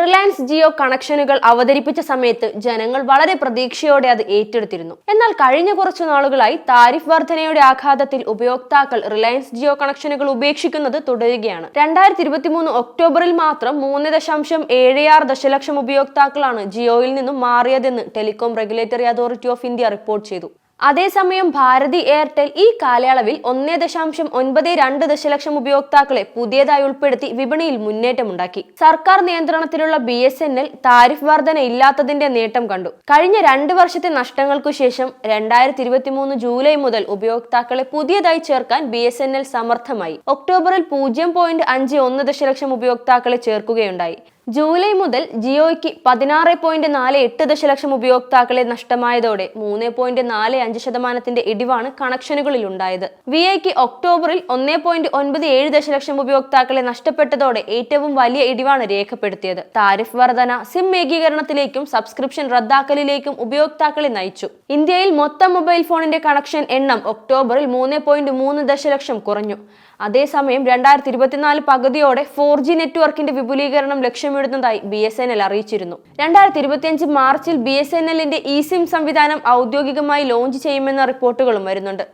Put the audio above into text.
Reliance Jio കണക്ഷനുകൾ അവതരിപ്പിച്ച സമയത്ത് ജനങ്ങൾ വളരെ പ്രതീക്ഷയോടെ അത് ഏറ്റെടുത്തിരുന്നു. എന്നാൽ കഴിഞ്ഞ കുറച്ചു നാളുകളായി താരിഫ് വർധനയുടെ ആഘാതത്തിൽ ഉപയോക്താക്കൾ റിലയൻസ് ജിയോ കണക്ഷനുകൾ ഉപേക്ഷിക്കുന്നത് തുടരുകയാണ്. രണ്ടായിരത്തി ഇരുപത്തിമൂന്ന് ഒക്ടോബറിൽ മാത്രം മൂന്ന് ദശാംശം ഏഴ് ആറ് ദശലക്ഷം ഉപയോക്താക്കളാണ് ജിയോയിൽ നിന്നും മാറിയതെന്ന് telecom regulatory authority of India report ചെയ്തു. അതേസമയം ഭാരതി എയർടെൽ ഈ കാലയളവിൽ ഒന്നേ ദശാംശം ഒൻപത് രണ്ട് ദശലക്ഷം ഉപയോക്താക്കളെ പുതിയതായി ഉൾപ്പെടുത്തി വിപണിയിൽ മുന്നേറ്റമുണ്ടാക്കി. സർക്കാർ നിയന്ത്രണത്തിലുള്ള B S N L tariff വർധന ഇല്ലാത്തതിന്റെ നേട്ടം കണ്ടു. കഴിഞ്ഞ രണ്ട് വർഷത്തെ നഷ്ടങ്ങൾക്കു ശേഷം രണ്ടായിരത്തി ഇരുപത്തി മൂന്ന് ജൂലൈ മുതൽ ഉപയോക്താക്കളെ പുതിയതായി ചേർക്കാൻ ബി എസ് എൻ എൽ സമർത്ഥമായി. ഒക്ടോബറിൽ പൂജ്യം പോയിന്റ് അഞ്ച് ഒന്ന് ദശലക്ഷം ഉപയോക്താക്കളെ ചേർക്കുകയുണ്ടായി. ജൂലൈ മുതൽ ജിയോയ്ക്ക് പതിനാറ് പോയിന്റ് നാല് എട്ട് ദശലക്ഷം ഉപയോക്താക്കളെ നഷ്ടമായതോടെ മൂന്ന് പോയിന്റ് നാല് അഞ്ച് ശതമാനത്തിന്റെ ഇടിവാണ് കണക്ഷനുകളിൽ ഉണ്ടായത് വി ഐക്ക് ഒക്ടോബറിൽ ഒന്നേ പോയിന്റ് ഒൻപത് ഏഴ് ദശലക്ഷം ഉപയോക്താക്കളെ നഷ്ടപ്പെട്ടതോടെ ഏറ്റവും വലിയ ഇടിവാണ് രേഖപ്പെടുത്തിയത്. താരിഫ് വർധന സിം ഏകീകരണത്തിലേക്കും സബ്സ്ക്രിപ്ഷൻ റദ്ദാക്കലിലേക്കും ഉപയോക്താക്കളെ നയിച്ചു. ഇന്ത്യയിൽ മൊത്തം മൊബൈൽ ഫോണിന്റെ കണക്ഷൻ എണ്ണം ഒക്ടോബറിൽ മൂന്ന് പോയിന്റ് മൂന്ന് ദശലക്ഷം കുറഞ്ഞു. അതേസമയം രണ്ടായിരത്തി ഇരുപത്തിനാല് പകുതിയോടെ ഫോർ ജി നെറ്റ്വർക്കിന്റെ വിപുലീകരണം ലക്ഷ്യമിടുന്നതായി ബി എസ് എൻ എൽ അറിയിച്ചിരുന്നു. രണ്ടായിരത്തി ഇരുപത്തിയഞ്ച് മാർച്ചിൽ ബി എസ് എൻ എല്ലിന്റെ ഇ സിം സംവിധാനം ഔദ്യോഗികമായി ലോഞ്ച് ചെയ്യുമെന്ന റിപ്പോർട്ടുകളും വരുന്നുണ്ട്.